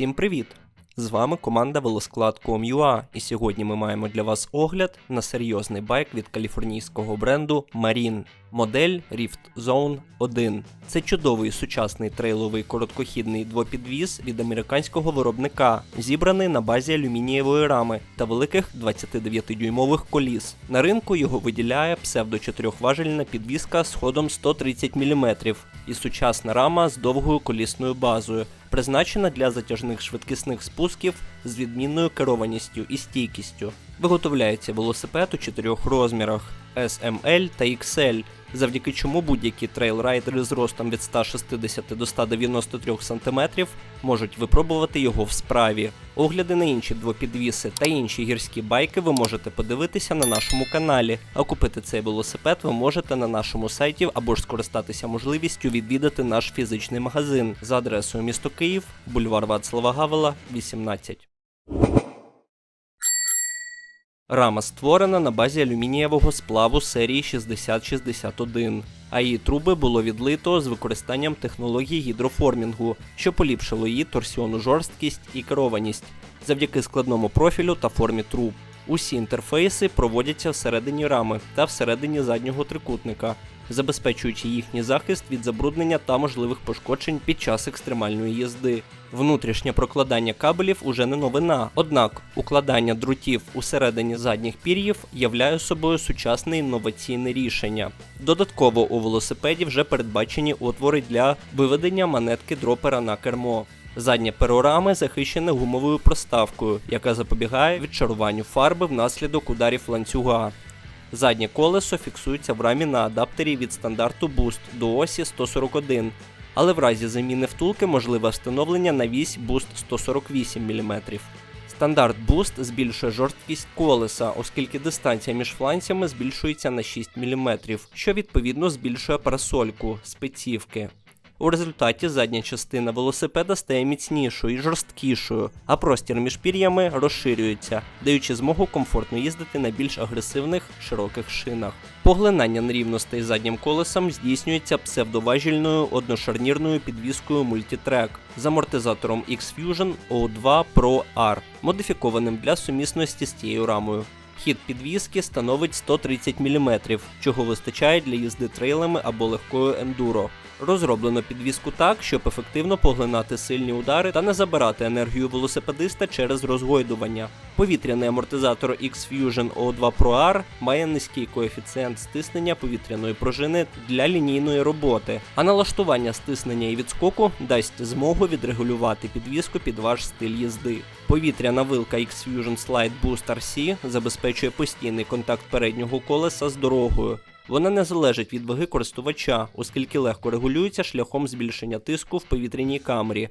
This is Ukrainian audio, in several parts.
Всім привіт! З вами команда Велосклад.com.ua і сьогодні ми маємо для вас огляд на серйозний байк від каліфорнійського бренду Marine. Модель Rift Zone 1. Це чудовий сучасний трейловий короткохідний двопідвіз від американського виробника, зібраний на базі алюмінієвої рами та великих 29-дюймових коліс. На ринку його виділяє псевдо-чотирьохважельна підвізка з ходом 130 мм і сучасна рама з довгою колісною базою, призначена для затяжних швидкісних спусків з відмінною керованістю і стійкістю. Виготовляється велосипед у чотирьох розмірах SML та XL, завдяки чому будь-які трейлрайдери з ростом від 160 до 193 см можуть випробувати його в справі. Огляди на інші двопідвіси та інші гірські байки ви можете подивитися на нашому каналі, а купити цей велосипед ви можете на нашому сайті або ж скористатися можливістю відвідати наш фізичний магазин за адресою місто Київ, бульвар Вацлава Гавела, 18. Рама створена на базі алюмінієвого сплаву серії 6061, а її труби було відлито з використанням технології гідроформінгу, що поліпшило її торсіону жорсткість і керованість завдяки складному профілю та формі труб. Усі інтерфейси проводяться всередині рами та всередині заднього трикутника, забезпечуючи їхній захист від забруднення та можливих пошкоджень під час екстремальної їзди. Внутрішнє прокладання кабелів уже не новина, однак укладання друтів усередині задніх пір'їв являє собою сучасне інноваційне рішення. Додатково у велосипеді вже передбачені отвори для виведення монетки дропера на кермо. Заднє перо рами захищене гумовою проставкою, яка запобігає відчаруванню фарби внаслідок ударів ланцюга. Заднє колесо фіксується в рамі на адаптері від стандарту Boost до осі 141, але в разі заміни втулки можливе встановлення на вісь Boost 148 мм. Стандарт Boost збільшує жорсткість колеса, оскільки дистанція між фланцями збільшується на 6 мм, що відповідно збільшує парасольку спецівки. У результаті задня частина велосипеда стає міцнішою і жорсткішою, а простір між пір'ями розширюється, даючи змогу комфортно їздити на більш агресивних широких шинах. Поглинання нерівностей заднім колесом здійснюється псевдоважільною одношарнірною підвіскою Multitrack з амортизатором X-Fusion O2 Pro R, модифікованим для сумісності з цією рамою. Хід підвіски становить 130 мм, чого вистачає для їзди трейлами або легкою ендуро. Розроблено підвіску так, щоб ефективно поглинати сильні удари та не забирати енергію велосипедиста через розгойдування. Повітряний амортизатор X-Fusion O2 Pro R має низький коефіцієнт стиснення повітряної пружини для лінійної роботи, а налаштування стиснення і відскоку дасть змогу відрегулювати підвіску під ваш стиль їзди. Повітряна вилка X-Fusion Slide Boost RC забезпечує постійний контакт переднього колеса з дорогою. Вона не залежить від ваги користувача, оскільки легко регулюється шляхом збільшення тиску в повітряній камері,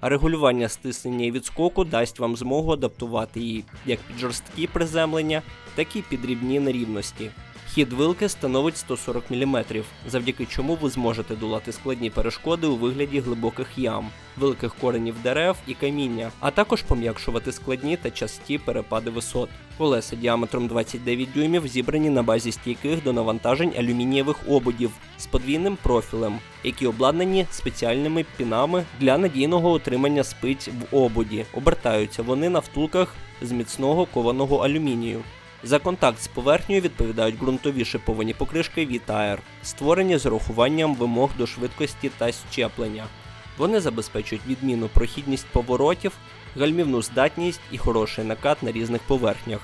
а регулювання стиснення і відскоку дасть вам змогу адаптувати її як під жорсткі приземлення, так і під рівні нерівності. Хід вилки становить 140 мм, завдяки чому ви зможете долати складні перешкоди у вигляді глибоких ям, великих коренів дерев і каміння, а також пом'якшувати складні та часті перепади висот. Колеса діаметром 29 дюймів зібрані на базі стійких до навантажень алюмінієвих ободів з подвійним профілем, які обладнані спеціальними пінами для надійного утримання спиць в ободі. Обертаються вони на втулках з міцного кованого алюмінію. За контакт з поверхнею відповідають ґрунтові шиповані покришки V-Tire, створені з урахуванням вимог до швидкості та щеплення. Вони забезпечують відмінну прохідність поворотів, гальмівну здатність і хороший накат на різних поверхнях.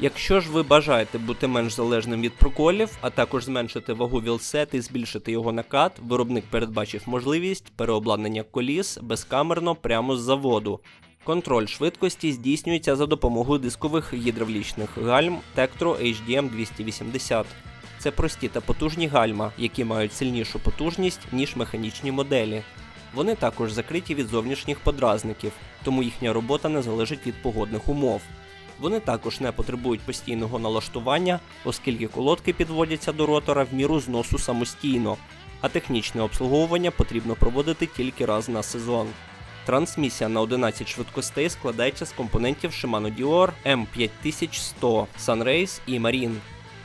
Якщо ж ви бажаєте бути менш залежним від проколів, а також зменшити вагу вілсет і збільшити його накат, виробник передбачив можливість переобладнання коліс безкамерно прямо з заводу. Контроль швидкості здійснюється за допомогою дискових гідравлічних гальм Tektro HDM 280. Це прості та потужні гальма, які мають сильнішу потужність, ніж механічні моделі. Вони також закриті від зовнішніх подразників, тому їхня робота не залежить від погодних умов. Вони також не потребують постійного налаштування, оскільки колодки підводяться до ротора в міру зносу самостійно, а технічне обслуговування потрібно проводити тільки раз на сезон. Трансмісія на 11 швидкостей складається з компонентів Shimano Dior M5100, Sunrace і Marine.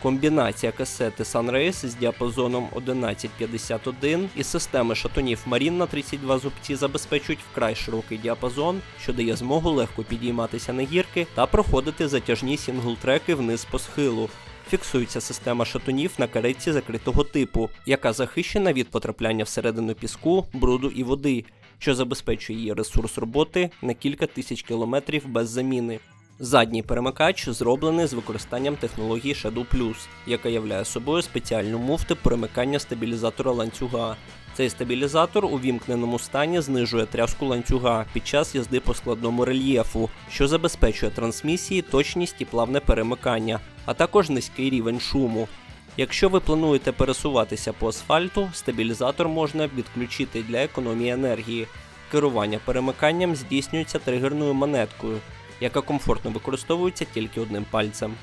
Комбінація касети Sunrace з діапазоном 1151 і системи шатунів Marine на 32 зубці забезпечують вкрай широкий діапазон, що дає змогу легко підійматися на гірки та проходити затяжні сінглтреки вниз по схилу. Фіксується система шатунів на каретці закритого типу, яка захищена від потрапляння всередину піску, бруду і води, що забезпечує її ресурс роботи на кілька тисяч кілометрів без заміни. Задній перемикач зроблений з використанням технології Shadow Plus, яка являє собою спеціальну муфту перемикання стабілізатора ланцюга. Цей стабілізатор у вімкненому стані знижує тряску ланцюга під час їзди по складному рельєфу, що забезпечує трансмісії, точність і плавне перемикання, а також низький рівень шуму. Якщо ви плануєте пересуватися по асфальту, стабілізатор можна відключити для економії енергії. Керування перемиканням здійснюється тригерною монеткою, яка комфортно використовується тільки одним пальцем.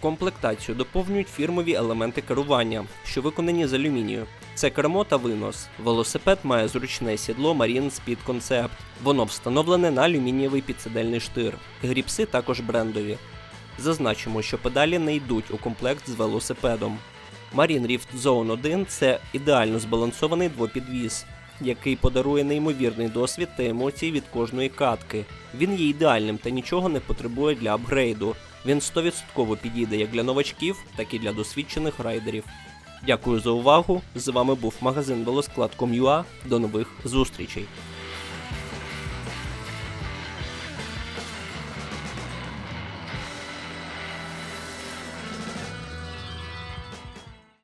Комплектацію доповнюють фірмові елементи керування, що виконані з алюмінію. Це кермо та винос. Велосипед має зручне сідло Marine Speed Concept. Воно встановлене на алюмінієвий підсидельний штир. Гріпси також брендові. Зазначимо, що педалі не йдуть у комплект з велосипедом. Marine Rift Zone 1 це ідеально збалансований двопідвіз, який подарує неймовірний досвід та емоції від кожної катки. Він є ідеальним та нічого не потребує для апгрейду. Він 100% підійде як для новачків, так і для досвідчених райдерів. Дякую за увагу. З вами був магазин велосклад.com.ua. До нових зустрічей.